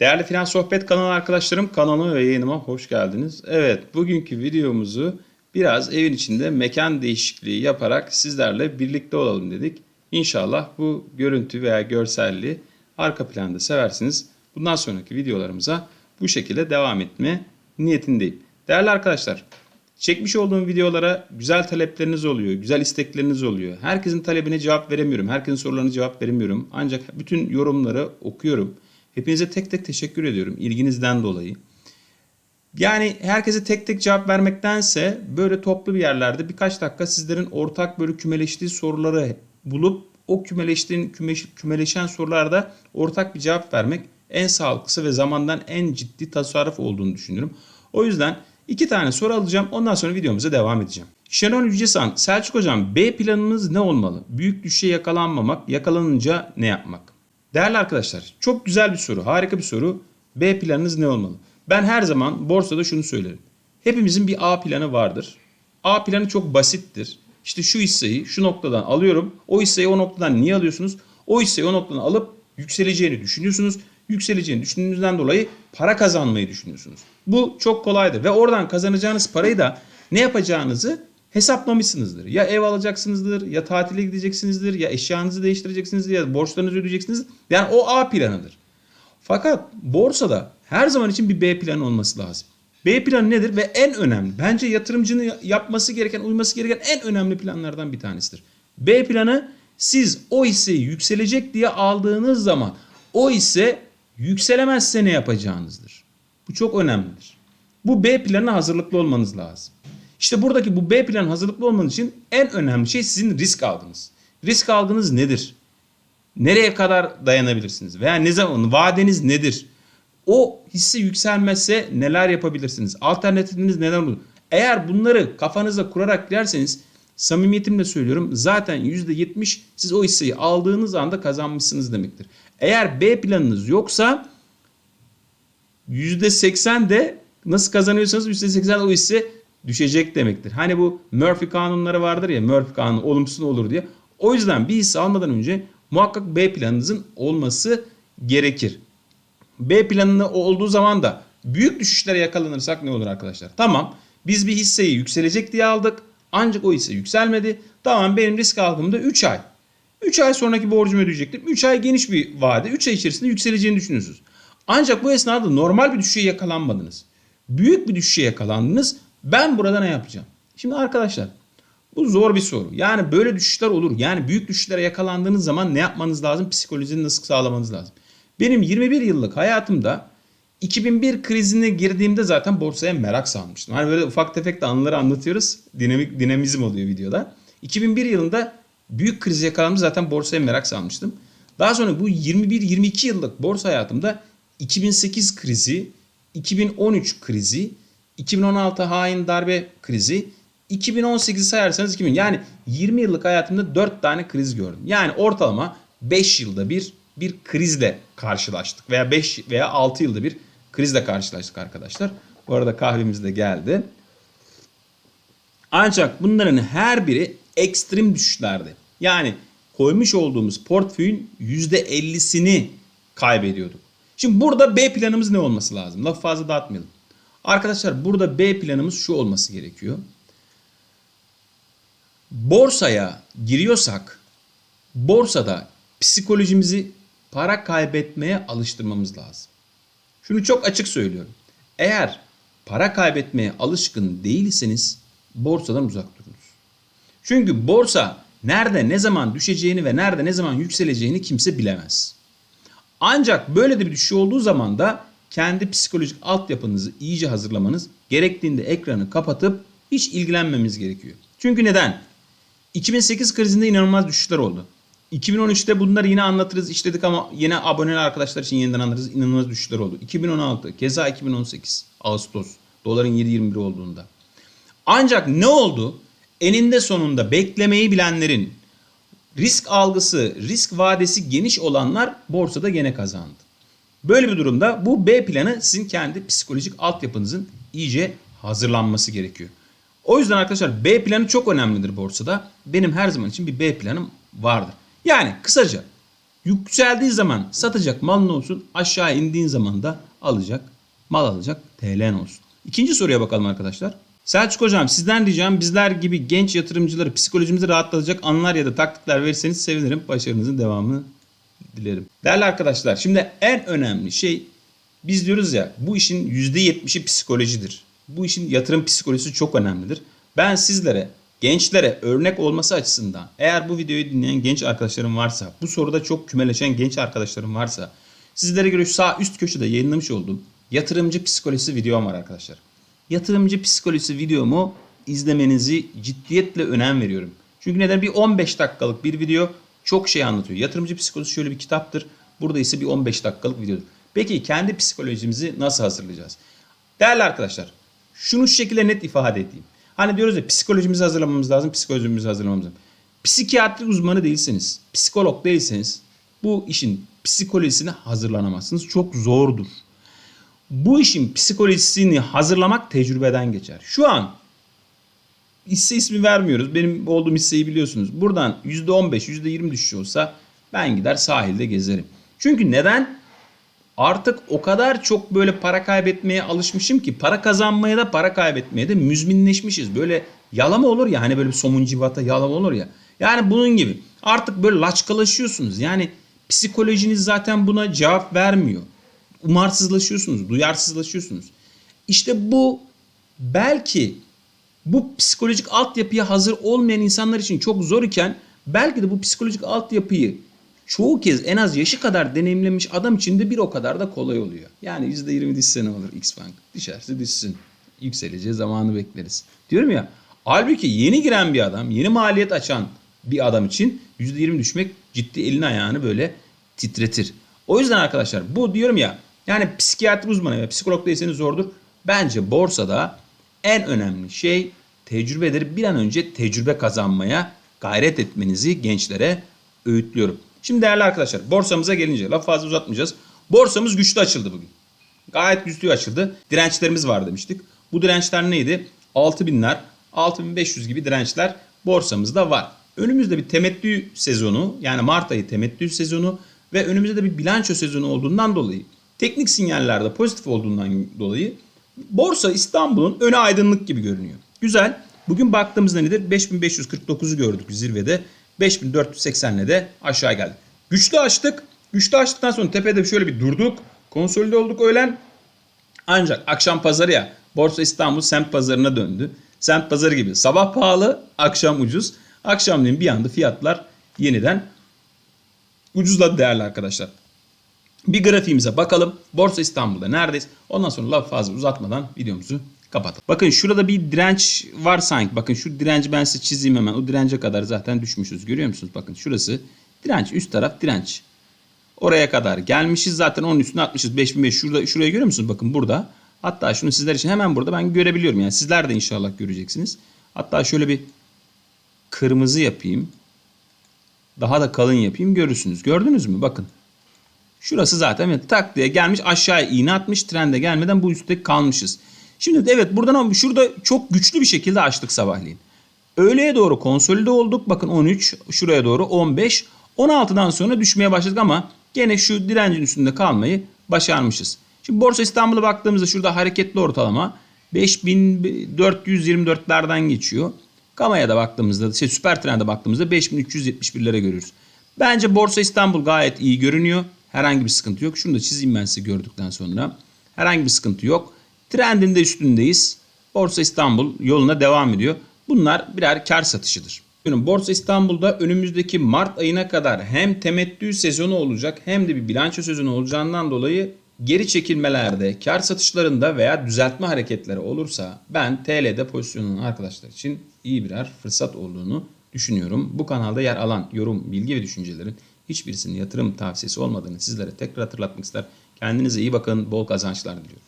Değerli Finans Sohbet kanalı arkadaşlarım kanalıma ve yayınıma hoş geldiniz. Evet bugünkü videomuzu biraz evin içinde mekan değişikliği yaparak sizlerle birlikte olalım dedik. İnşallah bu görüntü veya görselliği arka planda seversiniz. Bundan sonraki videolarımıza bu şekilde devam etme niyetindeyim. Değerli arkadaşlar Çekmiş olduğum videolara güzel talepleriniz oluyor, güzel istekleriniz oluyor. Herkesin talebine cevap veremiyorum, herkesin sorularına cevap veremiyorum. Ancak bütün yorumları okuyorum. Hepinize tek tek teşekkür ediyorum ilginizden dolayı. Yani herkese tek tek cevap vermektense böyle toplu bir yerlerde birkaç dakika sizlerin ortak böyle kümeleştiği soruları bulup o kümeleştiğin kümeş, kümeleşen sorularda ortak bir cevap vermek en sağlıklısı ve zamandan en ciddi tasarruf olduğunu düşünüyorum. O yüzden iki tane soru alacağım. Ondan sonra videomuza devam edeceğim. Şenol Yücesan, Selçuk Hocam B planımız ne olmalı? Büyük düşüşe yakalanmamak, yakalanınca ne yapmak? Değerli arkadaşlar, çok güzel bir soru, harika bir soru. B planınız ne olmalı? Ben her zaman borsada şunu söylerim. Hepimizin bir A planı vardır. A planı çok basittir. İşte şu hisseyi şu noktadan alıyorum. O hisseyi o noktadan niye alıyorsunuz? O hisseyi o noktadan alıp yükseleceğini düşünüyorsunuz. Yükseleceğini düşündüğünüzden dolayı para kazanmayı düşünüyorsunuz. Bu çok kolaydır ve oradan kazanacağınız parayı da ne yapacağınızı hesaplamışsınızdır. Ya ev alacaksınızdır, ya tatile gideceksinizdir, ya eşyanızı değiştireceksinizdir, ya borçlarınızı ödeyeceksiniz. Yani o A planıdır. Fakat borsada her zaman için bir B planı olması lazım. B planı nedir ve en önemli bence yatırımcının yapması gereken, uyması gereken en önemli planlardan bir tanesidir. B planı siz o hisseyi yükselecek diye aldığınız zaman o hisse yükselemezse ne yapacağınızdır. Bu çok önemlidir. Bu B planına hazırlıklı olmanız lazım. İşte buradaki bu B plan hazırlıklı olmanız için en önemli şey sizin risk algınız. Risk algınız nedir? Nereye kadar dayanabilirsiniz? Veya ne zaman vadeniz nedir? O hisse yükselmezse neler yapabilirsiniz? Alternatifiniz neler olur? Eğer bunları kafanızda kurarak girerseniz samimiyetimle söylüyorum zaten %70 siz o hisseyi aldığınız anda kazanmışsınız demektir. Eğer B planınız yoksa %80 de nasıl kazanıyorsanız %80 o hisse düşecek demektir. Hani bu Murphy kanunları vardır ya Murphy kanunu olumsuz olur diye. O yüzden bir hisse almadan önce muhakkak B planınızın olması gerekir. B planını olduğu zaman da büyük düşüşlere yakalanırsak ne olur arkadaşlar? Tamam biz bir hisseyi yükselecek diye aldık. Ancak o hisse yükselmedi. Tamam benim risk algımda 3 ay. 3 ay sonraki borcumu ödeyecektim. 3 ay geniş bir vade. 3 ay içerisinde yükseleceğini düşünüyorsunuz. Ancak bu esnada normal bir düşüşe yakalanmadınız. Büyük bir düşüşe yakalandınız. Ben burada ne yapacağım? Şimdi arkadaşlar bu zor bir soru. Yani böyle düşüşler olur. Yani büyük düşüşlere yakalandığınız zaman ne yapmanız lazım? Psikolojinizi nasıl sağlamanız lazım? Benim 21 yıllık hayatımda 2001 krizine girdiğimde zaten borsaya merak salmıştım. Hani böyle ufak tefek de anıları anlatıyoruz. Dinamik dinamizm oluyor videoda. 2001 yılında büyük kriz yakalanmış zaten borsaya merak salmıştım. Daha sonra bu 21-22 yıllık borsa hayatımda 2008 krizi, 2013 krizi, 2016 hain darbe krizi, 2018'i sayarsanız 2000. Yani 20 yıllık hayatımda 4 tane kriz gördüm. Yani ortalama 5 yılda bir bir krizle karşılaştık veya 5 veya 6 yılda bir krizle karşılaştık arkadaşlar. Bu arada kahvemiz de geldi. Ancak bunların her biri ekstrem düşüşlerdi. Yani koymuş olduğumuz portföyün %50'sini kaybediyorduk. Şimdi burada B planımız ne olması lazım? Lafı fazla dağıtmayalım. Arkadaşlar burada B planımız şu olması gerekiyor. Borsaya giriyorsak borsada psikolojimizi para kaybetmeye alıştırmamız lazım. Şunu çok açık söylüyorum. Eğer para kaybetmeye alışkın değilseniz borsadan uzak durunuz. Çünkü borsa nerede ne zaman düşeceğini ve nerede ne zaman yükseleceğini kimse bilemez. Ancak böyle de bir düşüş olduğu zaman da kendi psikolojik altyapınızı iyice hazırlamanız, gerektiğinde ekranı kapatıp hiç ilgilenmemiz gerekiyor. Çünkü neden? 2008 krizinde inanılmaz düşüşler oldu. 2013'te bunları yine anlatırız, işledik ama yine aboneli arkadaşlar için yeniden anlatırız. İnanılmaz düşüşler oldu. 2016, keza 2018 Ağustos doların 7.21 olduğunda. Ancak ne oldu? Eninde sonunda beklemeyi bilenlerin risk algısı, risk vadesi geniş olanlar borsada gene kazandı. Böyle bir durumda bu B planı sizin kendi psikolojik altyapınızın iyice hazırlanması gerekiyor. O yüzden arkadaşlar B planı çok önemlidir borsada. Benim her zaman için bir B planım vardır. Yani kısaca Yükseldiği zaman satacak malın olsun. Aşağı indiğin zaman da alacak mal alacak TL'n olsun. İkinci soruya bakalım arkadaşlar. Selçuk Hocam sizden ricam bizler gibi genç yatırımcıları psikolojimizi rahatlatacak anlar ya da taktikler verirseniz sevinirim. Başarınızın devamını dilerim. Değerli arkadaşlar şimdi en önemli şey biz diyoruz ya bu işin %70'i psikolojidir. Bu işin yatırım psikolojisi çok önemlidir. Ben sizlere gençlere örnek olması açısından eğer bu videoyu dinleyen genç arkadaşlarım varsa bu soruda çok kümeleşen genç arkadaşlarım varsa sizlere göre şu sağ üst köşede yayınlamış olduğum yatırımcı psikolojisi videom var arkadaşlar. Yatırımcı psikolojisi videomu izlemenizi ciddiyetle önem veriyorum. Çünkü neden? Bir 15 dakikalık bir video çok şey anlatıyor. Yatırımcı psikolojisi şöyle bir kitaptır. Burada ise bir 15 dakikalık videodur. Peki kendi psikolojimizi nasıl hazırlayacağız? Değerli arkadaşlar, şunu şu şekilde net ifade edeyim. Hani diyoruz ya psikolojimizi hazırlamamız lazım, psikolojimizi hazırlamamız lazım. Psikiyatri uzmanı değilseniz, psikolog değilseniz bu işin psikolojisine hazırlanamazsınız. Çok zordur. Bu işin psikolojisini hazırlamak tecrübeden geçer. Şu an hisse ismi vermiyoruz. Benim olduğum hisseyi biliyorsunuz. Buradan %15, %20 düşüş olsa ben gider sahilde gezerim. Çünkü neden? Artık o kadar çok böyle para kaybetmeye alışmışım ki para kazanmaya da para kaybetmeye de müzminleşmişiz. Böyle yalama olur ya hani böyle bir somun civata yalama olur ya. Yani bunun gibi. Artık böyle laçkalaşıyorsunuz. Yani psikolojiniz zaten buna cevap vermiyor. Umarsızlaşıyorsunuz, duyarsızlaşıyorsunuz. İşte bu belki bu psikolojik altyapıya hazır olmayan insanlar için çok zor iken belki de bu psikolojik altyapıyı çoğu kez en az yaşı kadar deneyimlemiş adam için de bir o kadar da kolay oluyor. Yani %20 düşse ne olur X Bank? Düşerse düşsün. Yükseleceği zamanı bekleriz. Diyorum ya halbuki yeni giren bir adam, yeni maliyet açan bir adam için %20 düşmek ciddi elini ayağını böyle titretir. O yüzden arkadaşlar bu diyorum ya yani psikiyatri uzmanı ve psikolog değilseniz zordur. Bence borsada en önemli şey tecrübedir. Bir an önce tecrübe kazanmaya gayret etmenizi gençlere öğütlüyorum. Şimdi değerli arkadaşlar borsamıza gelince laf fazla uzatmayacağız. Borsamız güçlü açıldı bugün. Gayet güçlü açıldı. Dirençlerimiz var demiştik. Bu dirençler neydi? 6000'ler, 6500 gibi dirençler borsamızda var. Önümüzde bir temettü sezonu yani Mart ayı temettü sezonu ve önümüzde de bir bilanço sezonu olduğundan dolayı teknik sinyallerde pozitif olduğundan dolayı borsa İstanbul'un önü aydınlık gibi görünüyor. Güzel. Bugün baktığımızda nedir? 5549'u gördük zirvede. 5480'le de aşağı geldik. Güçlü açtık. Güçlü açtıktan sonra tepede şöyle bir durduk. Konsolide olduk öğlen. Ancak akşam pazarı ya Borsa İstanbul semt pazarına döndü. Semt pazarı gibi sabah pahalı, akşam ucuz. Akşamleyin bir anda fiyatlar yeniden ucuzladı değerli arkadaşlar. Bir grafiğimize bakalım. Borsa İstanbul'da neredeyiz? Ondan sonra laf fazla uzatmadan videomuzu kapatalım. Bakın şurada bir direnç var sanki. Bakın şu direnci ben size çizeyim hemen. O dirence kadar zaten düşmüşüz. Görüyor musunuz? Bakın şurası direnç. Üst taraf direnç. Oraya kadar gelmişiz. Zaten onun üstüne atmışız. 5500. Şurada, şurayı görüyor musunuz? Bakın burada. Hatta şunu sizler için hemen burada ben görebiliyorum. Yani sizler de inşallah göreceksiniz. Hatta şöyle bir kırmızı yapayım. Daha da kalın yapayım. Görürsünüz. Gördünüz mü? Bakın. Şurası zaten evet, tak diye gelmiş aşağıya iğne atmış. Trende gelmeden bu üstte kalmışız. Şimdi evet buradan şurada çok güçlü bir şekilde açtık sabahleyin. Öğleye doğru konsolide olduk. Bakın 13 şuraya doğru 15. 16'dan sonra düşmeye başladık ama gene şu direncin üstünde kalmayı başarmışız. Şimdi Borsa İstanbul'a baktığımızda şurada hareketli ortalama 5424'lerden geçiyor. Gama'ya da baktığımızda, şey, süper trende baktığımızda 5371'lere görüyoruz. Bence Borsa İstanbul gayet iyi görünüyor. Herhangi bir sıkıntı yok. Şunu da çizeyim ben size gördükten sonra. Herhangi bir sıkıntı yok. Trendin de üstündeyiz. Borsa İstanbul yoluna devam ediyor. Bunlar birer kar satışıdır. Borsa İstanbul'da önümüzdeki Mart ayına kadar hem temettü sezonu olacak hem de bir bilanço sezonu olacağından dolayı geri çekilmelerde, kar satışlarında veya düzeltme hareketleri olursa ben TL'de pozisyonun arkadaşlar için iyi birer fırsat olduğunu düşünüyorum. Bu kanalda yer alan yorum, bilgi ve düşüncelerin hiçbirisinin yatırım tavsiyesi olmadığını sizlere tekrar hatırlatmak ister. Kendinize iyi bakın, bol kazançlar diliyorum.